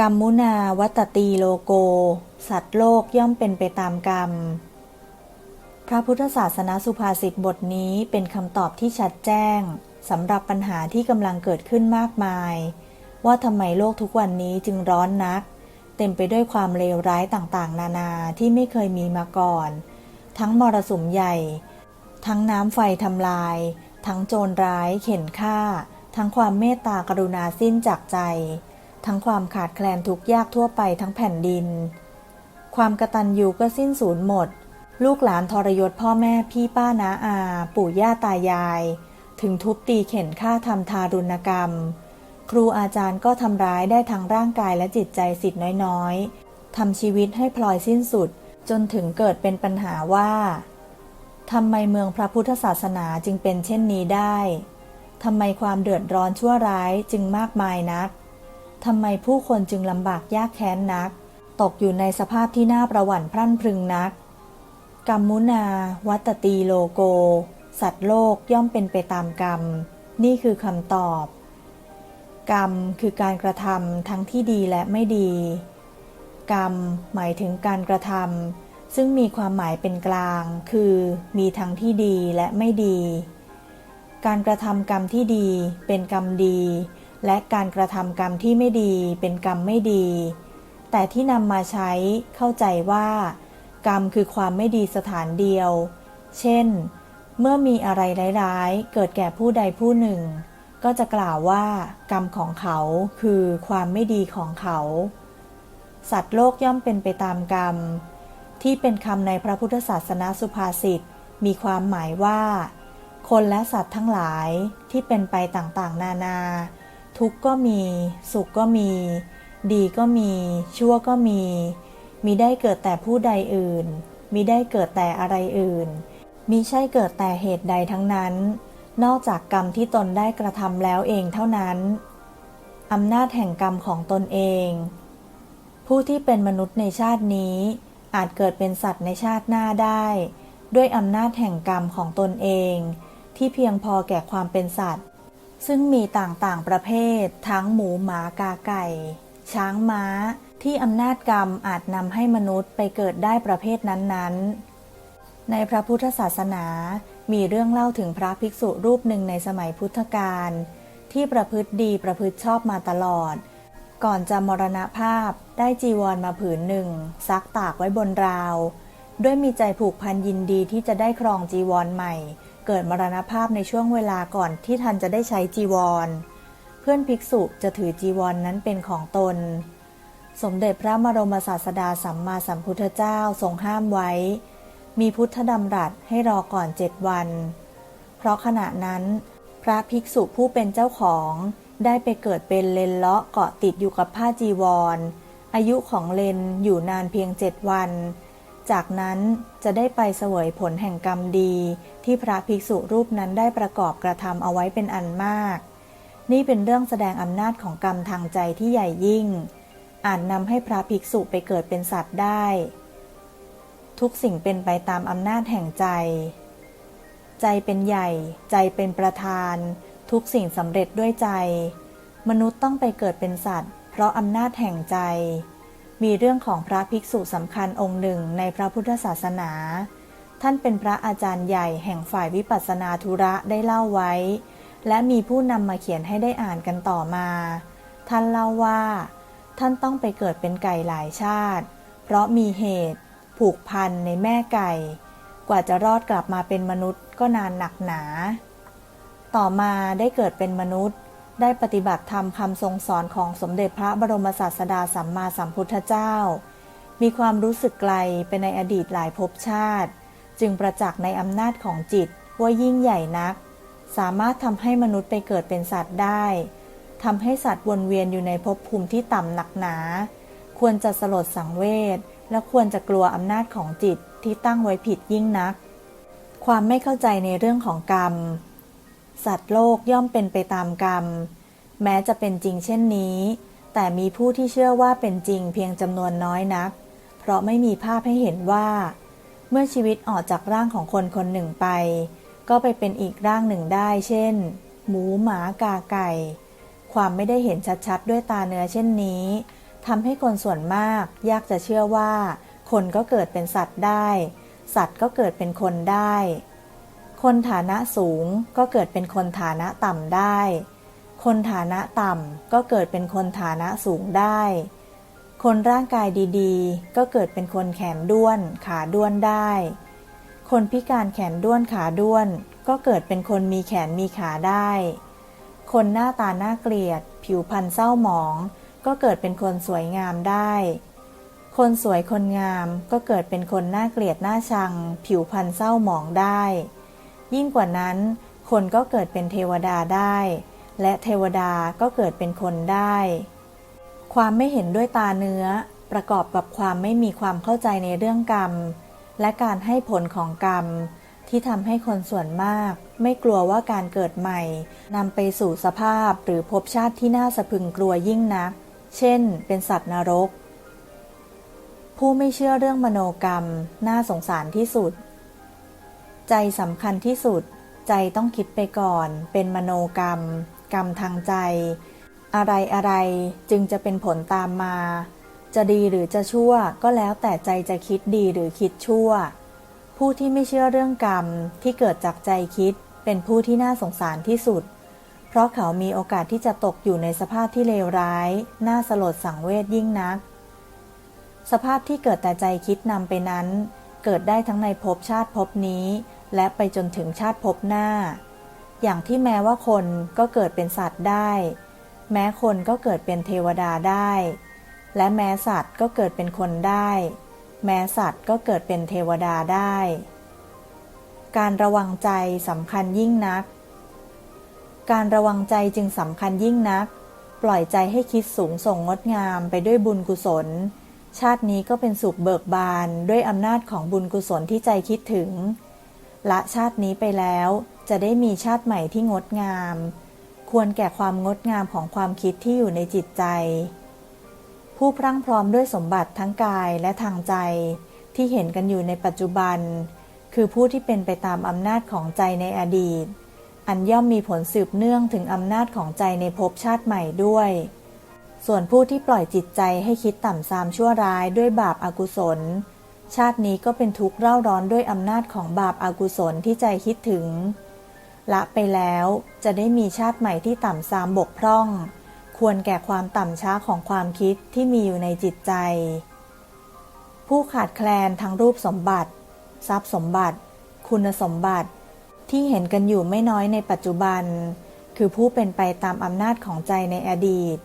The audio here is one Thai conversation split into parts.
กรรมมุนาวัตตีโลโก สัตว์โลกย่อมเป็นไปตามกรรม พระพุทธศาสนาสุภาษิตบทนี้เป็นคำตอบที่ชัดแจ้งสำหรับปัญหาที่กำลังเกิดขึ้นมากมาย ว่าทำไมโลกทุกวันนี้จึงร้อนนัก เต็มไปด้วยความเลวร้ายต่างๆ นานาที่ไม่เคยมีมาก่อน ทั้งมรสุมใหญ่ ทั้งน้ำไฟทำลาย ทั้งโจรร้ายเข็นฆ่า ทั้งความเมตตากรุณาสิ้นจากใจ ทั้งความขาดแคลนทุกยากทั่วไปทั้งแผ่นดิน ความกระตัญญูก็สิ้นสูญหมด ลูกหลานทรยศพ่อแม่พี่ป้าน้าอา ปู่ย่าตายาย ถึงทุบตีเข็นฆ่าทำทารุณกรรม ครูอาจารย์ก็ทำร้ายได้ทั้งร่างกายและจิตใจสิทธิ์น้อยๆทำชีวิตให้พลอยสิ้นสุด จนถึงเกิดเป็นปัญหาว่าทำไมเมืองพระพุทธศาสนาจึงเป็นเช่นนี้ได้ทำไมความเดือดร้อนชั่วร้ายจึงมากมายนัก ทำไมผู้คนจึงลำบากยากแค้นนัก ตกอยู่ในสภาพที่น่าประหวั่นพรั่นพรึงนักกรรมมุนา วัตตีโลโก สัตว์โลกย่อมเป็นไปตามกรรม นี่คือคำตอบ กรรมคือการกระทำทั้งที่ดีและไม่ดี กรรมหมายถึงการกระทำซึ่งมีความหมายเป็นกลาง คือมีทั้งที่ดีและไม่ดี การกระทำกรรมที่ดีเป็นกรรมดี และการกระทำกรรมที่ไม่ดีเป็นกรรมไม่ดี แต่ที่นำมาใช้เข้าใจว่า กรรมคือความไม่ดีสถานเดียว เช่น เมื่อมีอะไรร้ายๆ เกิดแก่ผู้ใดผู้หนึ่ง ก็จะกล่าวว่า กรรมของเขาคือความไม่ดีของเขา สัตว์โลกย่อมเป็นไปตามกรรม ที่เป็นคำในพระพุทธศาสนาสุภาษิตมีความหมายว่า คนและสัตว์ทั้งหลายที่เป็นไปต่างๆ นานา ทุกข์ก็มี สุขก็มี ดีก็มี ชั่วก็มีมีได้เกิดแต่ผู้ใดอื่นมีได้เกิดแต่อะไรอื่นมีใช่เกิดแต่เหตุใดทั้งนั้น นอกจากกรรมที่ตนได้กระทำแล้วเองเท่านั้นอำนาจแห่งกรรมของตนเอง ผู้ที่เป็นมนุษย์ในชาตินี้ อาจเกิดเป็นสัตว์ในชาติหน้าได้ ด้วยอำนาจแห่งกรรมของตนเอง ที่เพียงพอแก่ความเป็นสัตว์ ซึ่งมีต่างๆ ประเภท ทั้งหมูหมากาไก่ ช้างม้า ที่อำนาจกรรมอาจนำให้มนุษย์ไปเกิดได้ประเภทนั้นๆ ในพระพุทธศาสนา มีเรื่องเล่าถึงพระภิกษุรูปหนึ่งในสมัยพุทธกาลที่ประพฤติดีประพฤติชอบมาตลอด ก่อนจะมรณภาพได้จีวรมาผืนหนึ่ง ซักตากไว้บนราว ด้วยมีใจผูกพันยินดีที่จะได้ครองจีวรใหม่ เกิดมรณภาพในช่วงเวลาก่อนที่ท่านจะได้ใช้จีวร เพื่อนภิกษุจะถือจีวรนนั้นเป็นของตน สมเด็จพระบรมศาสดาสัมมาสัมพุทธเจ้าทรงห้ามไว้ มีพุทธดำรัสให้รอก่อนเจ็ดวัน เพราะขณะนั้น พระภิกษุผู้เป็นเจ้าของได้ไปเกิดเป็นเลนเลาะเกาะติดอยู่กับผ้าจีวรอายุของเลนอยู่นานเพียงเจ็ดวัน จากนั้นจะได้ไปเสวยผลแห่งกรรมดี ที่พระภิกษุรูปนั้นได้ประกอบกระทำเอาไว้เป็นอันมาก นี่เป็นเรื่องแสดงอำนาจของกรรมทางใจที่ใหญ่ยิ่ง อาจนำให้พระภิกษุไปเกิดเป็นสัตว์ได้ ทุกสิ่งเป็นไปตามอำนาจแห่งใจ ใจเป็นใหญ่ ใจเป็นประธาน ทุกสิ่งสำเร็จด้วยใจ มนุษย์ต้องไปเกิดเป็นสัตว์ เพราะอำนาจแห่งใจ มีเรื่องของพระภิกษุสำคัญองค์หนึ่งในพระพุทธศาสนา ท่านเป็นพระอาจารย์ใหญ่แห่งฝ่ายวิปัสสนาธุระได้เล่าไว้ และมีผู้นำมาเขียนให้ได้อ่านกันต่อมา ท่านเล่าว่า ท่านต้องไปเกิดเป็นไก่หลายชาติ เพราะมีเหตุ ผูกพันในแม่ไก่ กว่าจะรอดกลับมาเป็นมนุษย์ก็นานหนักหนา ต่อมาได้เกิดเป็นมนุษย์ ได้ปฏิบัติธรรมคำทรงสอนของสมเด็จพระบรมศาสดาสัมมาสัมพุทธเจ้า มีความรู้สึกไกลไปในอดีตหลายภพชาติ จึงประจักษ์ในอำนาจของจิตว่ายิ่งใหญ่นัก สามารถทำให้มนุษย์ไปเกิดเป็นสัตว์ได้ทำให้สัตว์วนเวียนอยู่ในภพภูมิที่ต่ำหนักหนา ควรจะสลดสังเวชและควรจะกลัวอำนาจของจิตที่ตั้งไว้ผิดยิ่งนัก ความไม่เข้าใจในเรื่องของกรรม สัตว์โลกย่อมเป็นไปตามกรรม แม้จะเป็นจริงเช่นนี้ แต่มีผู้ที่เชื่อว่าเป็นจริงเพียงจำนวนน้อยนัก เพราะไม่มีภาพให้เห็นว่า เมื่อชีวิตออกจากร่างของคนคนหนึ่งไป ก็ไปเป็นอีกร่างหนึ่งได้ เช่น หมูหมากาไก่ ความไม่ได้เห็นชัดๆด้วยตาเนื้อเช่นนี้ทำให้คนส่วนมากยากจะเชื่อว่า คนก็เกิดเป็นสัตว์ได้ สัตว์ก็เกิดเป็นคนได้ คนฐานะสูงก็เกิดเป็นคนฐานะต่ำได้ คนฐานะต่ำก็เกิดเป็นคนฐานะสูงได้ คนร่างกายดีๆ ก็เกิดเป็นคนแขนด้วน ขาด้วนได้ คนพิการแขนด้วนขาด้วน ก็เกิดเป็นคนมีแขนมีขาได้ คนหน้าตาหน่าเกลียด ผิวพรรณเศร้าหมอง ก็เกิดเป็นคนสวยงามได้ คนสวยคนงามก็เกิดเป็นคนน่าเกลียดน่าชัง ผิวพรรณเศร้าหมองได้ ยิ่งกว่านั้น คนก็เกิดเป็นเทวดาได้ และเทวดาก็เกิดเป็นคนได้ ความไม่เห็นด้วยตาเนื้อ ประกอบกับความไม่มีความเข้าใจในเรื่องกรรม และการให้ผลของกรรม ที่ทำให้คนส่วนมาก ไม่กลัวว่าการเกิดใหม่นำไปสู่สภาพหรือภพชาติที่น่าสะพรึงกลัวยิ่งนัก เช่น เป็นสัตว์นรก ผู้ไม่เชื่อเรื่องมโนกรรม น่าสงสารที่สุด ใจสำคัญที่สุด ใจต้องคิดไปก่อน เป็นมโนกรรม กรรมทางใจ อะไรอะไรจึงจะเป็นผลตามมา จะดีหรือจะชั่วก็แล้วแต่ใจจะคิดดีหรือคิดชั่ว ผู้ที่ไม่เชื่อเรื่องกรรมที่เกิดจากใจคิด เป็นผู้ที่น่าสงสารที่สุด เพราะเขามีโอกาสที่จะตกอยู่ในสภาพที่เลวร้าย น่าสลดสังเวชยิ่งนัก สภาพที่เกิดแต่ใจคิดนำไปนั้นเกิดได้ทั้งในภพชาติภพนี้ และไปจนถึงชาติภพหน้า อย่างที่แม้ว่าคนก็เกิดเป็นสัตว์ได้ แม้คนก็เกิดเป็นเทวดาได้ และแม้สัตว์ก็เกิดเป็นคนได้ แม้สัตว์ก็เกิดเป็นเทวดาได้ การระวังใจสำคัญยิ่งนัก การระวังใจจึงสำคัญยิ่งนัก ปล่อยใจให้คิดสูงส่งงดงามไปด้วยบุญกุศล ชาตินี้ก็เป็นสุขเบิกบานด้วยอำนาจของบุญกุศลที่ใจคิดถึง ละชาตินี้ไปแล้ว จะได้มีชาติใหม่ที่งดงาม ควรแก่ความงดงามของความคิดที่อยู่ในจิตใจ ผู้พรั่งพร้อมด้วยสมบัติทั้งกายและทางใจ ที่เห็นกันอยู่ในปัจจุบัน คือผู้ที่เป็นไปตามอำนาจของใจในอดีต อันย่อมมีผลสืบเนื่องถึงอำนาจของใจในภพชาติใหม่ด้วย ส่วนผู้ที่ปล่อยจิตใจให้คิดต่ำทรามชั่วร้ายด้วยบาปอากุศล ชาตินี้ก็เป็นทุกข์เร่าร้อนด้วยอำนาจของบาปอากุศลที่ใจคิดถึง ละไปแล้วจะได้มีชาติใหม่ที่ต่ำทรามบกพร่อง ควรแก่ความต่ำช้าของความคิดที่มีอยู่ในจิตใจ ผู้ขาดแคลนทั้งรูปสมบัติ ทรัพย์สมบัติ คุณสมบัติที่เห็นกันอยู่ไม่น้อยในปัจจุบัน คือผู้เป็นไปตามอำนาจของใจในอดีต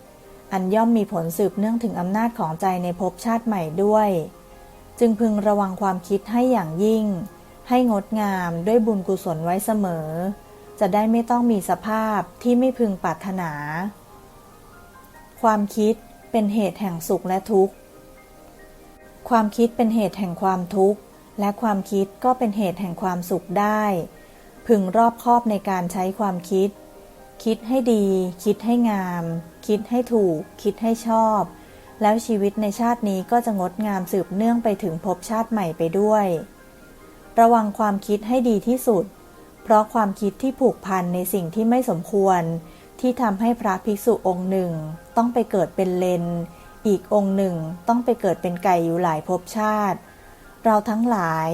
อันย่อมมีผลสืบเนื่องถึงอำนาจของใจในภพชาติใหม่ด้วย จึงพึงระวังความคิดให้อย่างยิ่ง ให้งดงามด้วยบุญกุศลไว้เสมอ จะได้ไม่ต้องมีสภาพที่ไม่พึงปรารถนา ความคิดเป็นเหตุแห่งสุขและทุกข์ ความคิดเป็นเหตุแห่งความทุกข์ และความคิดก็เป็นเหตุแห่งความสุขได้ พึงรอบคอบในการใช้ความคิด คิดให้ดี คิดให้งาม คิดให้ถูก คิดให้ชอบ แล้วชีวิตในชาตินี้ก็จะงดงามสืบเนื่องไปถึงภพชาติใหม่ไปด้วย ระวังความคิดให้ดีที่สุด เพราะความคิดที่ผูกพันในสิ่งที่ไม่สมควร ที่ทำให้พระภิกษุองค์หนึ่ง ต้องไปเกิดเป็นเลน อีกองค์หนึ่งต้องไปเกิดเป็นไก่อยู่หลายภพชาติ เราทั้งหลาย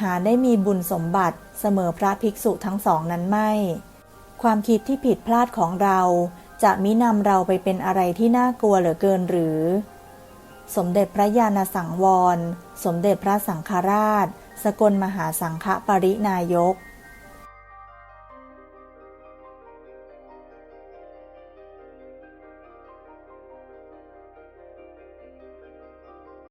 หาได้มีบุญสมบัติเสมอพระภิกษุทั้งสองนั้นไม่ ความคิดที่ผิดพลาดของเรา จะมินำเราไปเป็นอะไรที่น่ากลัวเหลือเกินหรือ สมเด็จพระญาณสังวร สมเด็จพระสังฆราช สกลมหาสังฆปรินายก